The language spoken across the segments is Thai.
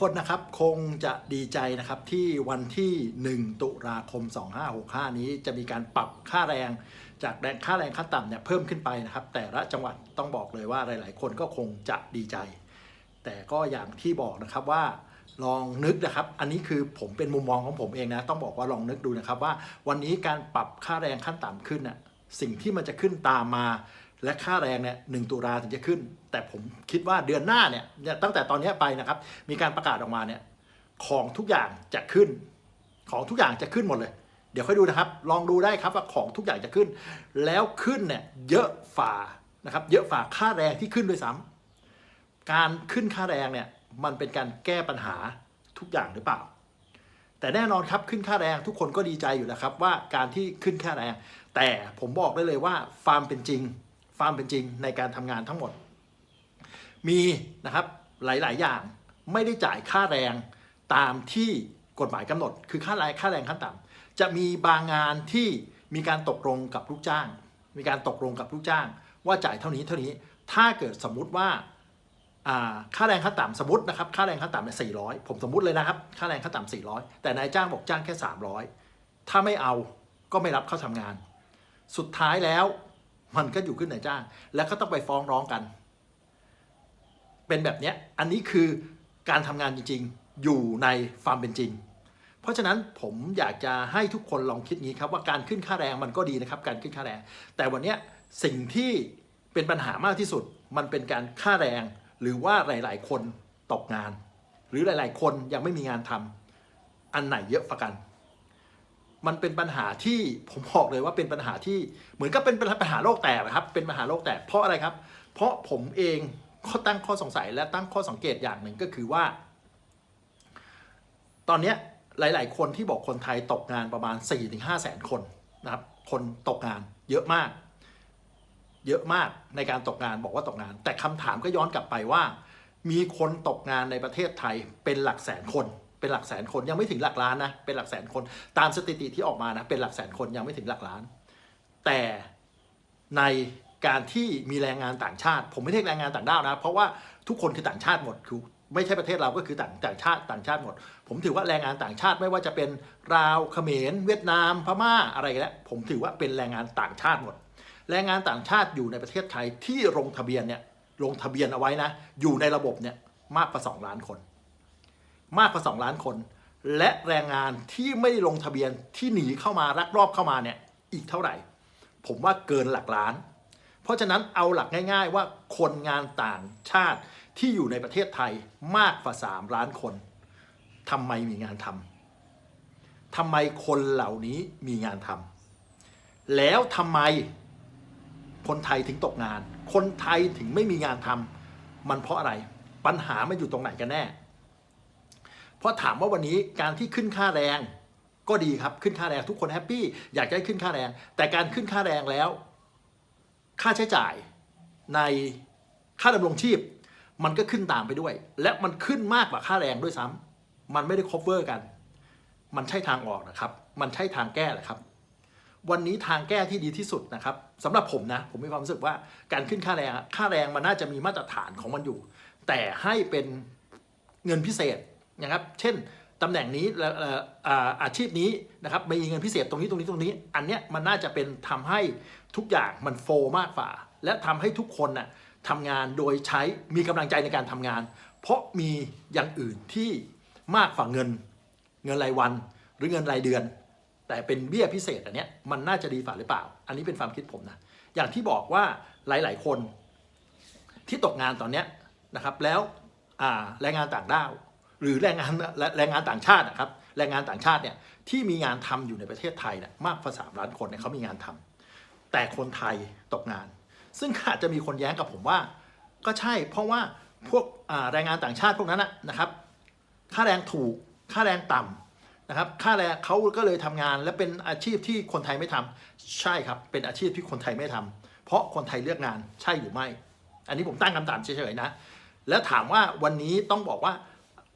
คนนะครับคงจะดีใจนะครับที่วันที่ 1 ตุลาคม 2565 นี้จะมีการปรับค่าแรง จากแรงค่าแรงขั้นต่ำเนี่ยเพิ่มขึ้นไปนะครับ แต่ละจังหวัดต้องบอกเลยว่าหลาย ๆ คนก็คงจะดีใจ แต่ก็อย่างที่บอกนะครับว่าลองนึกนะครับ อันนี้คือผมเป็นมุมมองของผมเองนะ ต้องบอกว่าลองนึกดูนะครับว่าวันนี้การปรับค่าแรงขั้นต่ำขึ้นน่ะสิ่งที่มันจะขึ้นตามมา และค่าแรงเนี่ยหนึ่งตุลาถึงจะขึ้น แต่ผมคิดว่าเดือนหน้าเนี่ยตั้งแต่ตอนนี้ไปนะครับมีการประกาศออกมาเนี่ยของทุกอย่างจะขึ้น ของทุกอย่างจะขึ้นหมดเลย เดี๋ยวค่อยดูนะครับ ลองดูได้ครับว่าของทุกอย่างจะขึ้น แล้วขึ้นเนี่ยเยอะฝ่านะครับเยอะฝ่าค่าแรงที่ขึ้นด้วยซ้ำการขึ้นค่าแรงเนี่ยมันเป็นการแก้ปัญหาทุกอย่างหรือเปล่า แต่แน่นอนครับขึ้นค่าแรงทุกคนก็ดีใจอยู่แล้วครับว่าการที่ขึ้นค่าแรง แต่ผมบอกได้เลยว่าฟาร์มเป็นจริง ฟาร์มเป็นจริงในการทำงานทั้งหมด มีนะครับหลาย ๆ อย่างไม่ได้จ่ายค่าแรงตามที่กฎหมายกำหนด คือค่าแรงค่าแรงขั้นต่ำจะมีบางงานที่มีการตกลงกับลูกจ้าง มีการตกลงกับลูกจ้าง ว่าจ่ายเท่านี้เท่านี้ถ้าเกิดสมมุติว่าค่าแรงขั้นต่ำสมมตินะครับค่าแรงขั้นต่ำเนี่ยสี่ร้อยผมสมมติเลยนะครับค่าแรงขั้นต่ำสี่ร้อยแต่นายจ้างบอกจ้างแค่สามร้อยถ้าไม่เอาก็ไม่รับเข้าทำงาน สุดท้ายแล้ว มันก็อยู่ขึ้นนายจ้าง แล้วก็ต้องไปฟ้องร้องกัน เป็นแบบนี้อันนี้คือการทำงานจริงๆ อยู่ในฟามเป็นจริง เพราะฉะนั้นผมอยากจะให้ทุกคนลองคิดงี้ครับว่าการขึ้นค่าแรงมันก็ดีนะครับ การขึ้นค่าแรง แต่วันนี้สิ่งที่เป็นปัญหามากที่สุดมันเป็นการค่าแรง หรือว่าหลาย ๆ คนตกงาน หรือหลาย ๆ คนยังไม่มีงานทำอันไหนเยอะฝักัน มันเป็นปัญหาที่ผมบอกเลยว่าเป็นปัญหาที่เหมือนกับเป็นปัญหาโลกแตกนะครับ เป็นปัญหาโลกแตกเพราะอะไรครับ เพราะผมเองก็ตั้งข้อสงสัยและตั้งข้อสังเกตอย่างหนึ่งก็คือว่า ตอนนี้หลาย ๆ คนที่บอกคนไทยตกงานประมาณ 4-5แสนคนนะครับ คนตกงานเยอะมาก เยอะมากในการตกงานบอกว่าตกงาน แต่คำถามก็ย้อนกลับไปว่า มีคนตกงานในประเทศไทยเป็นหลักแสนคน เป็นหลักแสนคนยังไม่ถึงหลักล้านนะเป็นหลักแสนคนตามสถิติที่ออกมานะเป็นหลักแสนคนยังไม่ถึงหลักล้าน แต่ในการที่มีแรงงานต่างชาติ ผมไม่เรียกแรงงานต่างด้าวนะ เพราะว่าทุกคนคือต่างชาติหมดคือไม่ใช่ประเทศเราก็คือต่างต่างชาติต่างชาติหมด ผมถือว่าแรงงานต่างชาติไม่ว่าจะเป็นลาวเขมร เวียดนาม พม่าอะไรแล้วผมถือว่าเป็นแรงงานต่างชาติหมด แรงงานต่างชาติอยู่ในประเทศไทยที่ลงทะเบียนเนี่ยลงทะเบียนเอาไว้นะ อยู่ในระบบเนี่ยมากกว่า 2 ล้านคน มากกว่า 2 ล้านคน และแรงงานที่ไม่ได้ลงทะเบียนที่หนีเข้ามารักรอบเข้ามาเนี่ยอีกเท่าไหร่ ผมว่าเกินหลักล้าน เพราะฉะนั้นเอาหลักง่าย ๆ ว่าคนงานต่างชาติที่อยู่ในประเทศไทยมากกว่า 3 ล้านคนทำไมมีงานทำทำไมคนเหล่านี้มีงานทำแล้วทำไมคนไทยถึงตกงาน คนไทยถึงไม่มีงานทำมันเพราะอะไร ปัญหามันอยู่ตรงไหนกันแน่ ราะถามว่าวันนี้การที่ขึ้นค่าแรงก็ดีครับขึ้นค่าแรงทุกคนแฮปปี้อยากจะให้ขึ้นค่าแรง แต่การขึ้นค่าแรงแล้ว ค่าใช้จ่ายในค่าดำรงชีพ มันก็ขึ้นตามไปด้วย และมันขึ้นมากกว่าค่าแรงด้วยซ้ำมันไม่ได้ cover กัน มันใช่ทางออกนะครับ มันใช่ทางแก้แหละครับ วันนี้ทางแก้ที่ดีที่สุดนะครับสำหรับผมนะ ผมมีความรู้สึกว่าการขึ้นค่าแรงค่าแรงมันน่าจะมีมาตรฐานของมันอยู่ แต่ให้เป็นเงินพิเศษ นะครับ เช่นตำแหน่งนี้อาชีพนี้นะครับมีเงินพิเศษตรงนี้ตรงนี้ตรงนี้ อันเนี้ยมันน่าจะเป็นทำให้ทุกอย่างมันโฟมากกว่า และทำให้ทุกคนน่ะทำงานโดยใช้มีกำลังใจในการทำงาน เพราะมีอย่างอื่นที่มากกว่าเงิน เงินรายวันหรือเงินรายเดือน แต่เป็นเบี้ยพิเศษอันเนี้ยมันน่าจะดีฝ่าหรือเปล่า อันนี้เป็นความคิดผมนะอย่างที่บอกว่าหลาย ๆ คนที่ตกงานตอนเนี้ยนะครับแล้วแรงงานต่างด้าว หรือแรงงานแรงงานต่างชาตินะครับแรงงานต่างชาติเนี่ยที่มีงานทำอยู่ในประเทศไทยเนี่ยมากกว่าสามล้านคนเนี่ยเขามีงานทำแต่คนไทยตกงาน ซึ่งอาจจะมีคนแย้งกับผมว่า ก็ใช่ เพราะว่าพวกแรงงานต่างชาติพวกนั้นนะครับ ค่าแรงถูกค่าแรงต่ำนะครับค่าแรงเขาก็เลยทำงานและเป็นอาชีพที่คนไทยไม่ทำใช่ครับ เป็นอาชีพที่คนไทยไม่ทำเพราะคนไทยเลือกงานใช่หรือไม่ อันนี้ผมตั้งคำถามเฉยๆนะ แล้วถามว่าวันนี้ต้องบอกว่า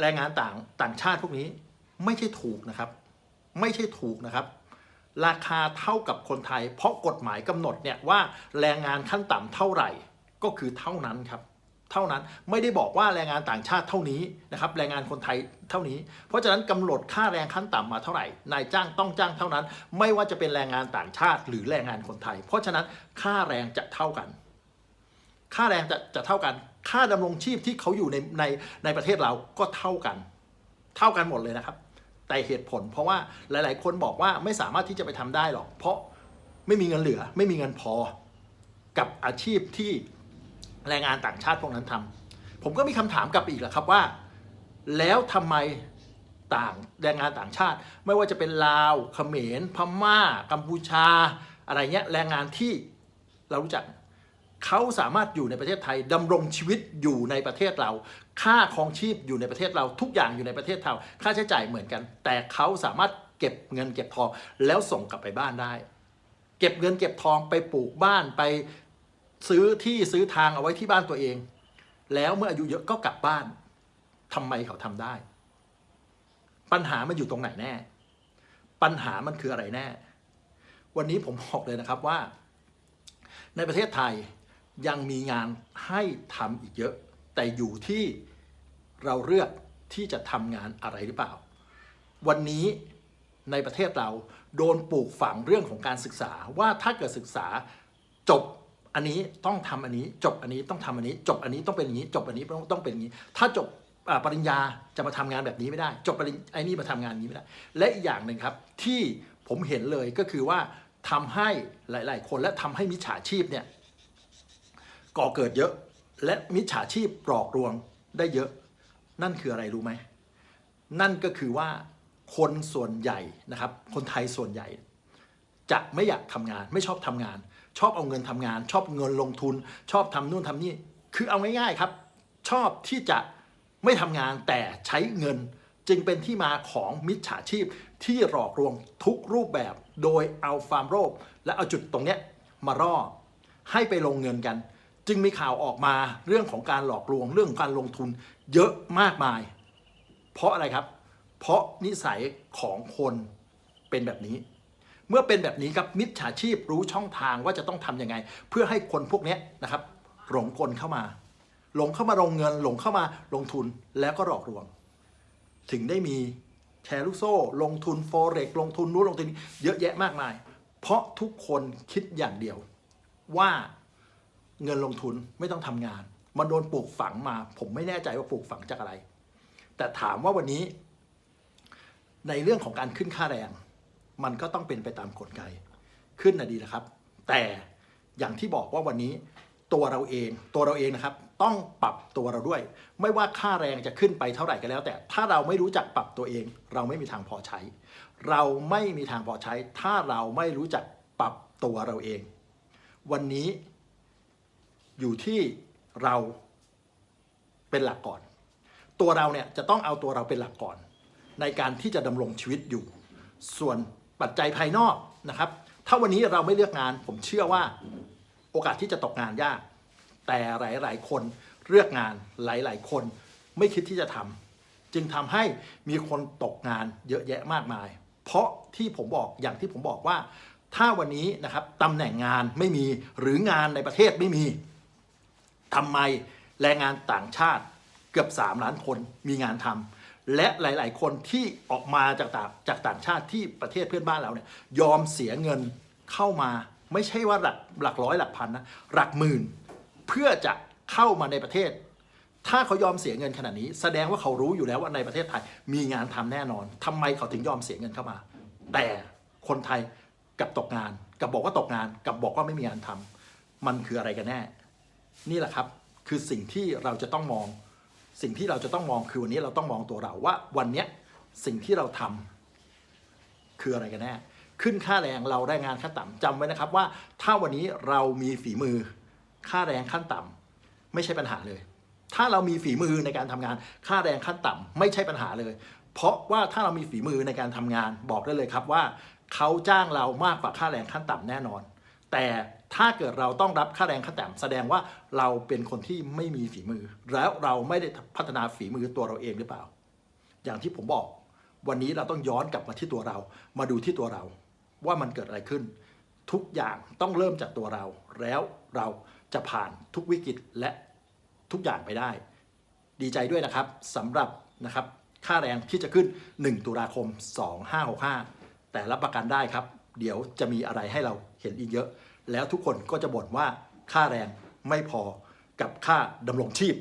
แรงงานต่างต่างชาติพวกนี้ไม่ใช่ถูกนะครับ ไม่ใช่ถูกนะครับ ราคาเท่ากับคนไทย เพราะกฎหมายกำหนดเนี่ยว่าแรงงานขั้นต่ำเท่าไหร่ก็คือเท่านั้นครับ เท่านั้นไม่ได้บอกว่าแรงงานต่างชาติเท่านี้นะครับแรงงานคนไทยเท่านี้ เพราะฉะนั้นกำหนดค่าแรงขั้นต่ำมาเท่าไหร่นายจ้างต้องจ้างเท่านั้น ไม่ว่าจะเป็นแรงงานต่างชาติ หรือแรงงานคนไทย เพราะฉะนั้นค่าแรงจะเท่ากัน ค่าแรงจะจะเท่ากัน ค่าดำรงชีพที่เขาอยู่ในในในประเทศเราก็เท่ากัน เท่ากันหมดเลยนะครับ แต่เหตุผลเพราะว่าหลาย ๆ คนบอกว่าไม่สามารถที่จะไปทำได้หรอก เพราะไม่มีเงินเหลือ ไม่มีเงินพอกับอาชีพที่แรงงานต่างชาติพวกนั้นทำผมก็มีคำถามกลับอีกแหละครับว่า แล้วทำไมต่างแรงงานต่างชาติ ไม่ว่าจะเป็นลาวเขมรพม่า กัมพูชา อะไรเงี้ยแรงงานที่เรารู้จัก เขาสามารถอยู่ในประเทศไทยดำรงชีวิตอยู่ในประเทศเรา ค่าครองชีพอยู่ในประเทศเราทุกอย่างอยู่ในประเทศเราค่าใช้จ่ายเหมือนกัน แต่เขาสามารถเก็บเงินเก็บทองแล้วส่งกลับไปบ้านได้ เก็บเงินเก็บทองไปปลูกบ้านไปซื้อที่ซื้อทางเอาไว้ที่บ้านตัวเอง แล้วเมื่ออายุเยอะก็กลับบ้านทำไมเขาทำได้ ปัญหามันอยู่ตรงไหนแน่ ปัญหามันคืออะไรแน่ วันนี้ผมบอกเลยนะครับว่า ในประเทศไทย ยังมีงานให้ทำอีกเยอะ แต่อยู่ที่เราเลือกที่จะทำงานอะไรหรือเปล่า วันนี้ในประเทศเราโดนปลูกฝังเรื่องของการศึกษาว่าถ้าเกิดศึกษาจบอันนี้ต้องทำอันนี้จบอันนี้ต้องทำอันนี้ จบอันนี้ต้องเป็นอย่างนี้ จบอันนี้ต้องต้องเป็นอย่างนี้ ถ้าจบปริญญาจะมาทำงานแบบนี้ไม่ได้ จบปริญไอ้นี่มาทำงานนี้ไม่ได้ และอีกอย่างหนึ่งครับที่ผมเห็นเลยก็คือว่าทำให้หลาย ๆ คนและทำให้มิจฉาชีพเนี่ย ก่อเกิดเยอะ และมิจฉาชีพปลอกลวงได้เยอะ นั่นคืออะไรรู้ไหม นั่นก็คือว่าคนส่วนใหญ่นะครับ คนไทยส่วนใหญ่ จะไม่อยากทำงานไม่ชอบทำงาน ชอบเอาเงินทำงาน ชอบเงินลงทุน ชอบทำนู่นทำนี่ คือเอาง่ายๆครับ ชอบที่จะไม่ทำงานแต่ใช้เงินจึงเป็นที่มาของมิจฉาชีพที่หลอกลวงทุกรูปแบบ โดยเอาฟาร์มโรคและเอาจุดตรงเนี้ยมาล่อให้ไปลงเงินกัน จึงมีข่าวออกมาเรื่องของการหลอกลวงเรื่องการลงทุนเยอะมากมาย เพราะอะไรครับ เพราะนิสัยของคนเป็นแบบนี้ เมื่อเป็นแบบนี้ครับมิจฉาชีพรู้ช่องทางว่าจะต้องทำยังไง เพื่อให้คนพวกนี้นะครับ หลงกลเข้ามา หลงเข้ามาลงเงิน หลงเข้ามาลงทุนแล้วก็หลอกลวง ถึงได้มีแชร์ลูกโซ่ ลงทุนโฟเร็กลงทุนนู้นลงทุนนี้เยอะแยะมากมาย เพราะทุกคนคิดอย่างเดียวว่า เงินลงทุนไม่ต้องทำงาน มันโดนปลูกฝังมา ผมไม่แน่ใจว่าปลูกฝังจากอะไร แต่ถามว่าวันนี้ ในเรื่องของการขึ้นค่าแรง มันก็ต้องเป็นไปตามกลไก ขึ้นนะดีนะครับ แต่อย่างที่บอกว่าวันนี้ตัวเราเองตัวเราเองนะครับ ต้องปรับตัวเราด้วย ไม่ว่าค่าแรงจะขึ้นไปเท่าไหร่ก็แล้ว แต่ถ้าเราไม่รู้จักปรับตัวเอง เราไม่มีทางพอใช้ เราไม่มีทางพอใช้ ถ้าเราไม่รู้จักปรับตัวเราเอง วันนี้ อยู่ที่เราเป็นหลักก่อน ตัวเราเนี่ยจะต้องเอาตัวเราเป็นหลักก่อน ในการที่จะดำรงชีวิตอยู่ ส่วนปัจจัยภายนอกนะครับ ถ้าวันนี้เราไม่เลือกงาน ผมเชื่อว่าโอกาสที่จะตกงานยาก แต่หลายๆ คนเลือกงานหลาย ๆ คนไม่คิดที่จะทำจึงทำให้มีคนตกงานเยอะแยะมากมาย เพราะที่ผมบอกอย่างที่ผมบอกว่า ถ้าวันนี้นะครับตำแหน่งงานไม่มีหรืองานในประเทศไม่มี ทำไมแรงงานต่างชาติเกือบ 3 ล้านคนมีงานทำและหลาย ๆ คนที่ออกมาจากต่างจากต่างชาติที่ประเทศเพื่อนบ้านเราเนี่ยยอมเสียเงินเข้ามาไม่ใช่ว่าหลักหลักร้อยหลักพันนะหลักหมื่น เพื่อจะเข้ามาในประเทศ ถ้าเขายอมเสียเงินขนาดนี้ แสดงว่าเขารู้อยู่แล้วว่าในประเทศไทยมีงานทำแน่นอนทำไมเขาถึงยอมเสียเงินเข้ามา แต่คนไทยกับตกงาน กับบอกว่าตกงาน กับบอกว่าไม่มีงานทำมันคืออะไรกันแน่ นี่แหละครับคือสิ่งที่เราจะต้องมอง สิ่งที่เราจะต้องมองคือวันนี้เราต้องมองตัวเราว่าวันนี้สิ่งที่เราทำคืออะไรกันแน่ขึ้นค่าแรงเราได้งานขั้นต่ำจำไว้นะครับว่าถ้าวันนี้เรามีฝีมือค่าแรงขั้นต่ำไม่ใช่ปัญหาเลย ถ้าเรามีฝีมือในการทำงาน ค่าแรงขั้นต่ำไม่ใช่ปัญหาเลย เพราะว่าถ้าเรามีฝีมือในการทำงานบอกได้เลยครับว่า เขาจ้างเรามากกว่าค่าแรงขั้นต่ำแน่นอน แต่ถ้าเกิดเราต้องรับค่าแรงขั้นต่ำแสดงว่าเราเป็นคนที่ไม่มีฝีมือ แล้วเราไม่ได้พัฒนาฝีมือตัวเราเองหรือเปล่า อย่างที่ผมบอกวันนี้เราต้องย้อนกลับมาที่ตัวเรา มาดูที่ตัวเรา ว่ามันเกิดอะไรขึ้น ทุกอย่างต้องเริ่มจากตัวเรา แล้วเราจะผ่านทุกวิกฤตและทุกอย่างไปได้ ดีใจด้วยนะครับสำหรับนะครับค่าแรงที่จะขึ้น 1 ตุลาคม 2565 แต่รับประกันได้ครับ เดี๋ยวจะมีอะไรให้เรา เห็นอีกเยอะ แล้วทุกคนก็จะบ่นว่าค่าแรงไม่พอกับค่าดำรงชีพ